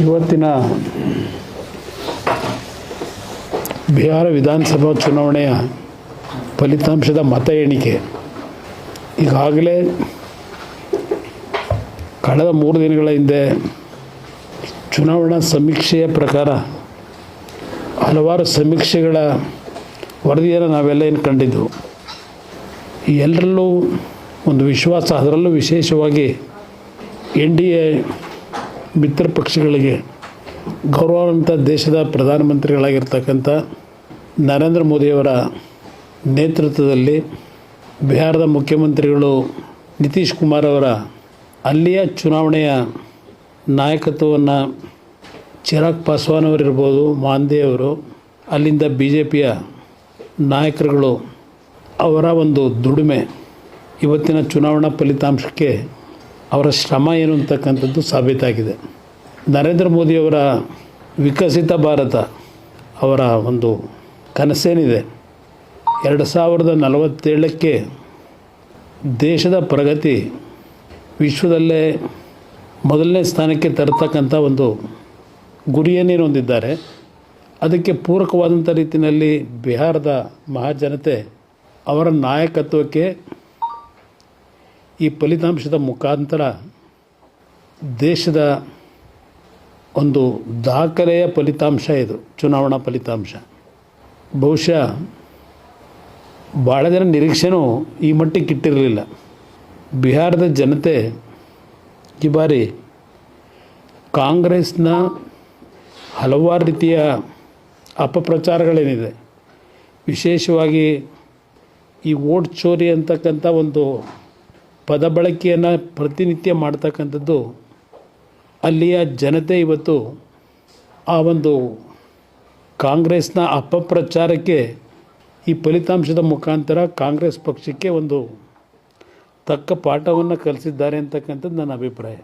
ಇವತ್ತಿನ ಬಿಹಾರ ವಿಧಾನಸಭಾ ಚುನಾವಣೆಯ ಫಲಿತಾಂಶದ ಮತ ಎಣಿಕೆ. ಈಗಾಗಲೇ ಕಳೆದ ಮೂರು ದಿನಗಳ ಹಿಂದೆ ಚುನಾವಣಾ ಸಮೀಕ್ಷೆಯ ಪ್ರಕಾರ ಹಲವಾರು ಸಮೀಕ್ಷೆಗಳ ವರದಿಯನ್ನು ನಾವೆಲ್ಲ ಏನು ಕಂಡಿದ್ದು ಎಲ್ಲರಲ್ಲೂ ಒಂದು ವಿಶ್ವಾಸ, ಅದರಲ್ಲೂ ವಿಶೇಷವಾಗಿ ಎನ್ ಡಿ ಎ ಮಿತ್ರ ಪಕ್ಷಗಳಿಗೆ ಗೌರವಾನ್ವಿತ ದೇಶದ ಪ್ರಧಾನಮಂತ್ರಿಗಳಾಗಿರ್ತಕ್ಕಂಥ ನರೇಂದ್ರ ಮೋದಿಯವರ ನೇತೃತ್ವದಲ್ಲಿ ಬಿಹಾರದ ಮುಖ್ಯಮಂತ್ರಿಗಳು ನಿತೀಶ್ ಕುಮಾರ್ ಅವರ ಅಲ್ಲಿಯ ಚುನಾವಣೆಯ ನಾಯಕತ್ವವನ್ನು ಚಿರಾಗ್ ಪಾಸ್ವಾನ್ ಅವರಿರ್ಬೋದು, ಮಾಂದೆ ಅವರು, ಅಲ್ಲಿಂದ ಬಿ ಜೆ ಪಿಯ ನಾಯಕರುಗಳು ಅವರ ಒಂದು ದುಡಿಮೆ ಇವತ್ತಿನ ಚುನಾವಣಾ ಫಲಿತಾಂಶಕ್ಕೆ ಅವರ ಶ್ರಮ ಏನು ಅಂತಕ್ಕಂಥದ್ದು ಸಾಬೀತಾಗಿದೆ. ನರೇಂದ್ರ ಮೋದಿಯವರ ವಿಕಸಿತ ಭಾರತ ಅವರ ಒಂದು ಕನಸೇನಿದೆ. ಎರಡು ಸಾವಿರದ ನಲವತ್ತೇಳಕ್ಕೆ ದೇಶದ ಪ್ರಗತಿ ವಿಶ್ವದಲ್ಲೇ ಮೊದಲನೇ ಸ್ಥಾನಕ್ಕೆ ತರತಕ್ಕಂಥ ಒಂದು ಗುರಿಯನ್ನೇನು ಹೊಂದಿದ್ದಾರೆ. ಅದಕ್ಕೆ ಪೂರಕವಾದಂಥ ರೀತಿಯಲ್ಲಿ ಬಿಹಾರದ ಮಹಾಜನತೆ ಅವರ ನಾಯಕತ್ವಕ್ಕೆ ಈ ಫಲಿತಾಂಶದ ಮುಖಾಂತರ ದೇಶದ ಒಂದು ದಾಖಲೆಯ ಫಲಿತಾಂಶ ಇದು, ಚುನಾವಣಾ ಫಲಿತಾಂಶ. ಬಹುಶಃ ಭಾಳ ಜನ ನಿರೀಕ್ಷೆನೂ ಈ ಮಟ್ಟಿಗೆ ಇಟ್ಟಿರಲಿಲ್ಲ. ಬಿಹಾರದ ಜನತೆ ಈ ಬಾರಿ ಕಾಂಗ್ರೆಸ್ನ ಹಲವಾರು ರೀತಿಯ ಅಪಪ್ರಚಾರಗಳೇನಿದೆ. ವಿಶೇಷವಾಗಿ ಈ ವೋಟ್ ಚೋರಿ ಅಂತಕ್ಕಂಥ ಒಂದು ಪದ ಬಳಕೆಯನ್ನು ಪ್ರತಿನಿತ್ಯ ಮಾಡ್ತಕ್ಕಂಥದ್ದು ಅಲ್ಲಿಯ ಜನತೆ ಇವತ್ತು ಆ ಒಂದು ಕಾಂಗ್ರೆಸ್ನ ಅಪಪ್ರಚಾರಕ್ಕೆ ಈ ಫಲಿತಾಂಶದ ಮುಖಾಂತರ ಕಾಂಗ್ರೆಸ್ ಪಕ್ಷಕ್ಕೆ ಒಂದು ತಕ್ಕ ಪಾಠವನ್ನು ಕಲಿಸಿದ್ದಾರೆ ಅಂತಕ್ಕಂಥದ್ದು ನನ್ನ ಅಭಿಪ್ರಾಯ.